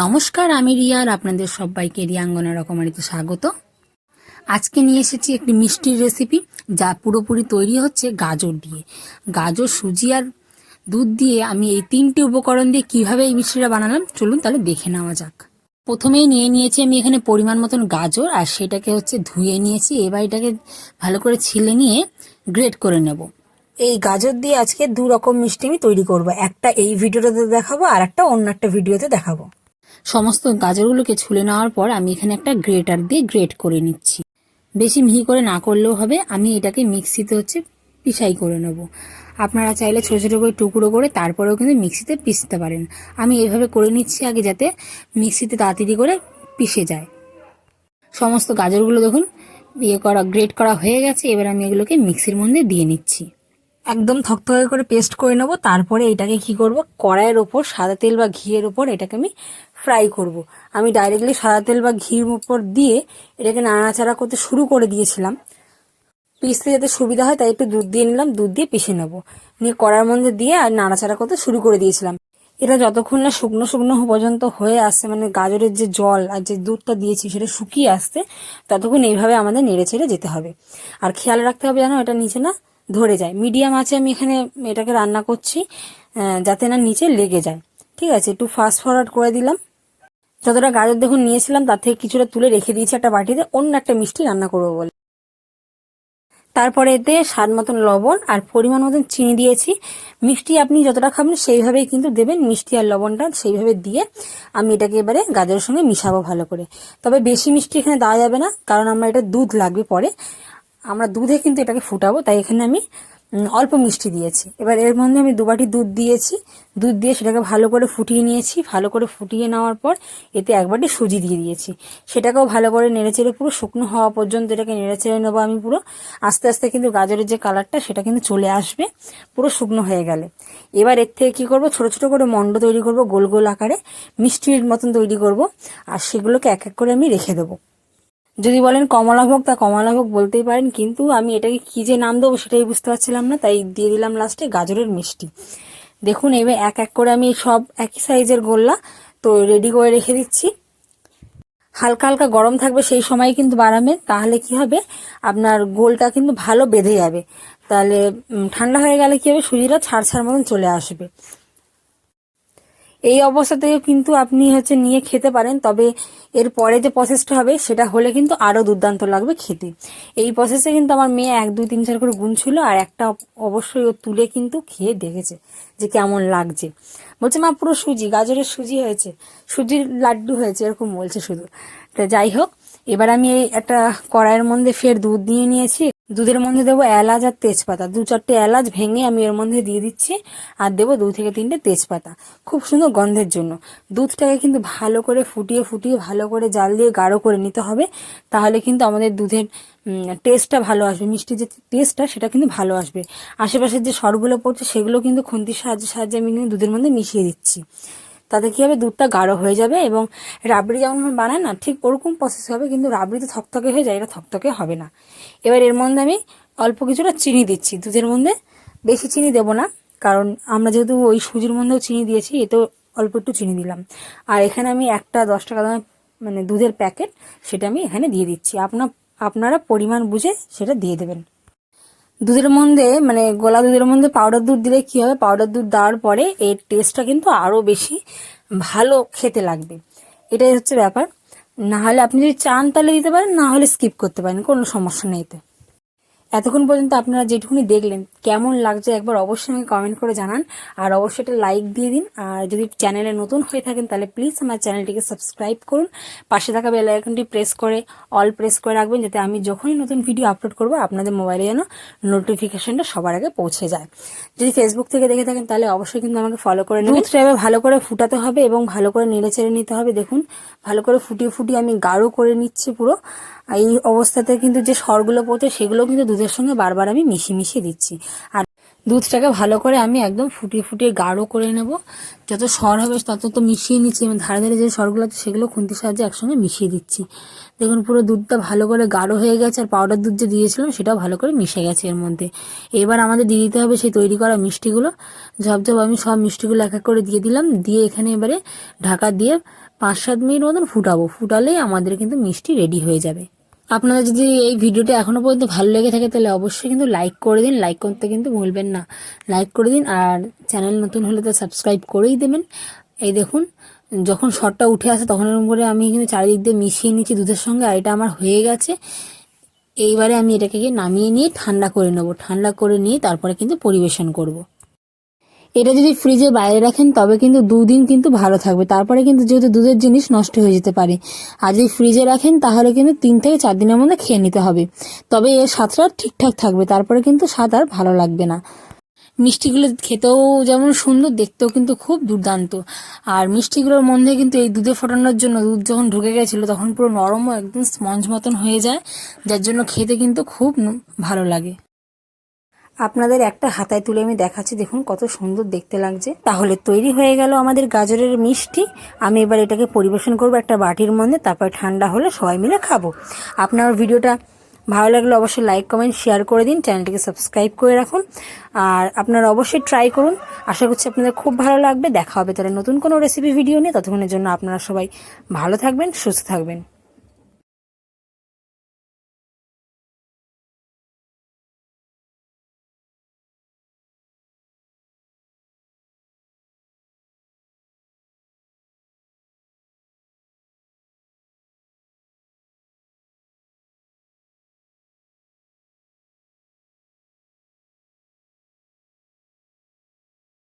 নমস্কার, আমি রিয়ার আপনাদের সবাইকে রিয়াঙ্গনা রকমারিতে স্বাগত। আজকে নিয়ে এসেছি একটি মিষ্টির রেসিপি যা পুরোপুরি তৈরি হচ্ছে গাজর দিয়ে। গাজর, সুজি আর দুধ দিয়ে আমি এই তিনটি উপকরণ দিয়ে কীভাবে এই মিষ্টিটা বানালাম, চলুন তাহলে দেখে নেওয়া যাক। প্রথমেই নিয়ে নিয়েছি আমি এখানে পরিমাণ মতন গাজর, আর সেটাকে হচ্ছে ধুয়ে নিয়েছি। এবার এটাকে ভালো করে ছিলে নিয়ে গ্রেট করে নেব। এই গাজর দিয়ে আজকে দু রকম মিষ্টি আমি তৈরি করব। একটা এই ভিডিওটাতে দেখাবো, আর একটা অন্য একটা ভিডিওতে দেখাবো। সমস্ত গাজরগুলোকে ছুলে নেওয়ার পর আমি এখানে একটা গ্রেটার দিয়ে গ্রেট করে নিচ্ছি। বেশি মিহি করে না করলেও হবে, আমি এটাকে মিক্সিতে হচ্ছে পিসাই করে নেব। আপনারা চাইলে ছোটো ছোটো করে টুকরো করে তারপরেও কিন্তু মিক্সিতে পিসতে পারেন। আমি এইভাবে করে নিচ্ছি আগে যাতে মিক্সিতে তাড়াতাড়ি করে পিষে যায়। সমস্ত গাজরগুলো দেখুন ইয়ে করা, গ্রেট করা হয়ে গেছে। এবার আমি এগুলোকে মিক্সির মধ্যে দিয়ে নিচ্ছি। একদম থকথকে করে পেস্ট করে নেব, তারপরে এটাকে কি করব? কড়াইয়ের ওপর সাদা তেল বা ঘিয়ের ওপর এটাকে আমি ফ্রাই করব। আমি ডাইরেক্টলি সাদা তেল বা ঘির উপর দিয়ে এটাকে নাড়াচাড়া করতে শুরু করে দিয়েছিলাম। পিসতে যাতে সুবিধা হয় তাই একটু দুধ দিয়ে নিলাম, দুধ দিয়ে পিষে নেব। নিয়ে কড়ার মধ্যে দিয়ে আর নাড়াচাড়া করতে শুরু করে দিয়েছিলাম। এটা যতক্ষণ না শুকনো শুকনো পর্যন্ত হয়ে আসছে মানে গাজরের যে জল আর যে দুধটা দিয়েছি সেটা শুকিয়ে আসছে, ততক্ষণ এইভাবে আমাদের নেড়ে ছেড়ে যেতে হবে। আর খেয়াল রাখতে হবে যেন এটা নিচে না ধরে যায়। মিডিয়াম আছে, আমি এখানে এটাকে রান্না করছি যাতে না নিচে লেগে যায়। ঠিক আছে, একটু ফাস্ট ফরওয়ার্ড করে দিলাম। যতটা গাজর দেখুন নিয়েছিলাম, তার থেকে কিছুটা তুলে রেখে দিয়েছি একটা বাটিতে, অন্য একটা মিষ্টি রান্না করব বলে। তারপরে এতে স্বাদ মতন লবণ আর পরিমাণ মতন চিনি দিয়েছি। মিষ্টি আপনি যতটা খাবেন সেইভাবেই কিন্তু দেবেন। মিষ্টি আর লবণটা সেইভাবে দিয়ে আমি এটাকে এবারে গাজরের সঙ্গে মিশাবো ভালো করে। তবে বেশি মিষ্টি এখানে দেওয়া যাবে না, কারণ আমার এটা দুধ লাগবে পরে। আমরা দুধে কিন্তু এটাকে ফুটাবো, তাই এখানে আমি অল্প মিষ্টি দিয়েছি। এবার এর মধ্যে আমি দুবাটি দুধ দিয়েছি। দুধ দিয়ে সেটাকে ভালো করে ফুটিয়ে নিয়েছি। ভালো করে ফুটিয়ে নেওয়ার পর এতে একবারটি সুজি দিয়ে দিয়েছি। সেটাকেও ভালো করে নেড়েচেড়ে পুরো শুকনো হওয়া পর্যন্ত এটাকে নেড়েচেড়ে নেব আমি পুরো। আস্তে আস্তে কিন্তু গাজরের যে কালারটা, সেটা কিন্তু চলে আসবে। পুরো শুকনো হয়ে গেলে। এবার এর থেকে কী করব? ছোটো ছোটো করে মন্ড তৈরি করব, গোল গোল আকারে, মিষ্টির মতন তৈরি করব। আর সেগুলোকে এক এক করে আমি রেখে দেবো। যদি বলেন কমলাভোগ তা কমলাভোগ বলতেই পারেন, কিন্তু আমি এটাকে কি যে নাম দেবো সেটাই বুঝতে পারছিলাম না, তাই দিয়ে দিলাম লাস্টে গাজরের মিষ্টি। দেখুন, এবার এক এক করে আমি সব একই সাইজের গোল্লা তো রেডি করে রেখে দিচ্ছি। হালকা হালকা গরম থাকবে সেই সময় কিন্তু বাড়াবেন তাহলে কি হবে? আপনার গোলটা কিন্তু ভালো বেঁধে যাবে। তাহলে ঠান্ডা হয়ে গেলে কি হবে? সুজিটা ছাড় ছাড় মতন চলে আসবে। এই অবস্থাতেও কিন্তু আপনি হচ্ছে নিয়ে খেতে পারেন, তবে এর পরে যে প্রসেসটা হবে সেটা হলে কিন্তু আরও দুর্দান্ত লাগবে খেতে। এই প্রসেসে কিন্তু আমার মেয়ে এক, দুই, তিন, চার করে গুণ ছিল আর একটা অবশ্যই ও তুলে কিন্তু খেয়ে দেখেছে যে কেমন লাগছে। বলছে, মা, পুরো সুজি, গাজরের সুজি হয়েছে, সুজির লাড্ডু হয়েছে, এরকম বলছে শুধু। তা যাই হোক, এবার আমি এই একটা কড়াইয়ের মধ্যে ফের দুধ দিয়ে নিয়েছি দুধের মধ্যে দেবো এলাচ আর তেজপাতা। দু চারটে এলাচ ভেঙে আমি এর মধ্যে দিয়ে দিচ্ছি আর দেবো দু থেকে তিনটে তেজপাতা। খুব সুন্দর গন্ধের জন্য। দুধটাকে কিন্তু ভালো করে ফুটিয়ে ফুটিয়ে, ভালো করে জাল দিয়ে গাঢ় করে নিতে হবে। তাহলে কিন্তু আমাদের দুধের টেস্টটা ভালো আসবে। মিষ্টির যে টেস্টটা সেটা কিন্তু ভালো আসবে। আশেপাশের যে সরগুলো পড়ছে, সেগুলো কিন্তু খুন্তির সাহায্যে সাহায্যে আমি কিন্তু দুধের মধ্যে মিশিয়ে দিচ্ছি। তাতে কী হবে? দুধটা গাঢ় হয়ে যাবে এবং রাবড়ি যেমন বানায় না, ঠিক ওরকম প্রসেস হবে, কিন্তু রাবড়ি তো থকথকে হয়ে যায়, এটা থকথকে হবে না। এবার এর মধ্যে আমি অল্প কিছুটা চিনি দিচ্ছি। দুধের মধ্যে বেশি চিনি দেব না, কারণ আমরা যেহেতু ওই সুজির মধ্যেও চিনি দিয়েছি, এতেও অল্প একটু চিনি দিলাম। আর এখানে আমি একটা দশ টাকা দামের মানে দুধের প্যাকেট, সেটা আমি এখানে দিয়ে দিচ্ছি। আপনার আপনারা পরিমাণ বুঝে সেটা দিয়ে দেবেন। দুধের মধ্যে মানে গোলা দুধের মধ্যে পাউডার দুধ দিলে কী হবে? পাউডার দুধ দেওয়ার পরে এর টেস্টটা কিন্তু আরও বেশি ভালো খেতে লাগবে। এটাই হচ্ছে ব্যাপার। না হলে আপনি যদি চান তাহলে দিতে পারেন, না হলে স্কিপ করতে পারেন, কোনো সমস্যা নেই এতে। এতক্ষণ পর্যন্ত আপনারা যেটুকুনি দেখলেন, কেমন লাগছে একবার অবশ্যই আমাকে কমেন্ট করে জানান। আর অবশ্যই একটা লাইক দিয়ে দিন। আর যদি চ্যানেলে নতুন হয়ে থাকেন, তাহলে প্লিজ আমার চ্যানেলটিকে সাবস্ক্রাইব করুন। পাশে থাকা বেল আইকনটি প্রেস করে অল প্রেস করে রাখবেন, যাতে আমি যখনই নতুন ভিডিও আপলোড করব, আপনাদের মোবাইলে যেন নোটিফিকেশনটা সবার আগে পৌঁছে যায়। যদি ফেসবুক থেকে দেখে থাকেন, তাহলে অবশ্যই কিন্তু আমাকে ফলো করে নেবেন। দুধটা ভালো করে ফুটাতে হবে এবং ভালো করে নেড়ে চেড়ে নিতে হবে। দেখুন, ভালো করে ফুটিয়ে ফুটিয়ে আমি গাঢ় করে নিচ্ছি পুরো। এই অবস্থাতে কিন্তু যে স্বরগুলো পড়ছে, সেগুলো কিন্তু দুধের সঙ্গে বারবার আমি মিশিয়ে মিশিয়ে দিচ্ছি। আর দুধটাকে ভালো করে আমি একদম ফুটিয়ে ফুটিয়ে গাঢ় করে নেব। যত সর হবে তত তো মিশিয়ে নিচ্ছি। এবং ধারে ধারে যে সরগুলো আছে সেগুলো খুন্তির সাহায্যে একসঙ্গে মিশিয়ে দিচ্ছি। দেখুন, পুরো দুধটা ভালো করে গাঢ় হয়ে গেছে আর পাউডার দুধ যে দিয়েছিলাম সেটাও ভালো করে মিশে গেছে এর মধ্যে। এবার আমাদের দিয়ে দিতে হবে সেই তৈরি করা মিষ্টিগুলো। ঝপঝপ আমি সব মিষ্টিগুলো এক এক করে দিয়ে দিলাম। দিয়ে এখানে এবারে ঢাকা দিয়ে পাঁচ সাত মিনিট মতন ফুটাবো। ফুটালেই আমাদের কিন্তু মিষ্টি রেডি হয়ে যাবে। আপনাদের যদি এই ভিডিওটা এখনও পর্যন্ত ভালো লেগে থাকে, তাহলে অবশ্যই কিন্তু লাইক করে দিন। লাইক করতে কিন্তু ভুলবেন না। লাইক করে দিন আর চ্যানেল নতুন হলে তো সাবস্ক্রাইব করেই দেবেন। এই দেখুন, যখন শটটা উঠে আসে, তখন এরকম করে আমি কিন্তু চারিদিক দিয়ে মিশিয়ে নিচ্ছি দুধের সঙ্গে, আর এটা আমার হয়ে গেছে। এইবারে আমি এটাকে নামিয়ে নিয়ে ঠান্ডা করে নেব। ঠান্ডা করে নিয়ে তারপরে কিন্তু পরিবেশন করব। এটা যদি ফ্রিজে বাইরে রাখেন, তবে কিন্তু দুদিন কিন্তু ভালো থাকবে। তারপরে কিন্তু যেহেতু দুধের জিনিস নষ্ট হয়ে যেতে পারে। আর যদি ফ্রিজে রাখেন, তাহলে কিন্তু তিন থেকে চার দিনের মধ্যে খেয়ে নিতে হবে। তবে এর স্বাদটা ঠিকঠাক থাকবে, তারপরে কিন্তু স্বাদ আর ভালো লাগবে না। মিষ্টিগুলো খেতেও যেমন সুন্দর, দেখতেও কিন্তু খুব দুর্দান্ত। আর মিষ্টিগুলোর মধ্যে কিন্তু এই দুধে ফোটানোর জন্য দুধ যখন ঢুকে গেছিল, তখন পুরো নরমও একদম স্পঞ্জ মতন হয়ে যায়। যার জন্য খেতে কিন্তু খুব ভালো লাগে। আপনাদের একটা হাতায় তুলে আমি দেখাচ্ছি, দেখুন কত সুন্দর দেখতে লাগছে। তাহলে তৈরি হয়ে গেল আমাদের গাজরের মিষ্টি। আমি এবার এটাকে পরিবেশন করব একটা বাটির মধ্যে, তারপর ঠান্ডা হলে সবাই মিলে খাব। আপনার ভিডিওটা ভালো লাগলে অবশ্যই লাইক কমেন্ট শেয়ার করে দিন, চ্যানেলটিকে সাবস্ক্রাইব করে রাখুন। আর আপনারা অবশ্যই ট্রাই করুন। আশা করছি আপনাদের খুব ভালো লাগবে। দেখা হবে তাহলে নতুন কোনো রেসিপি ভিডিও নিয়ে। ততক্ষণের জন্য আপনারা সবাই ভালো থাকবেন, সুস্থ থাকবেন।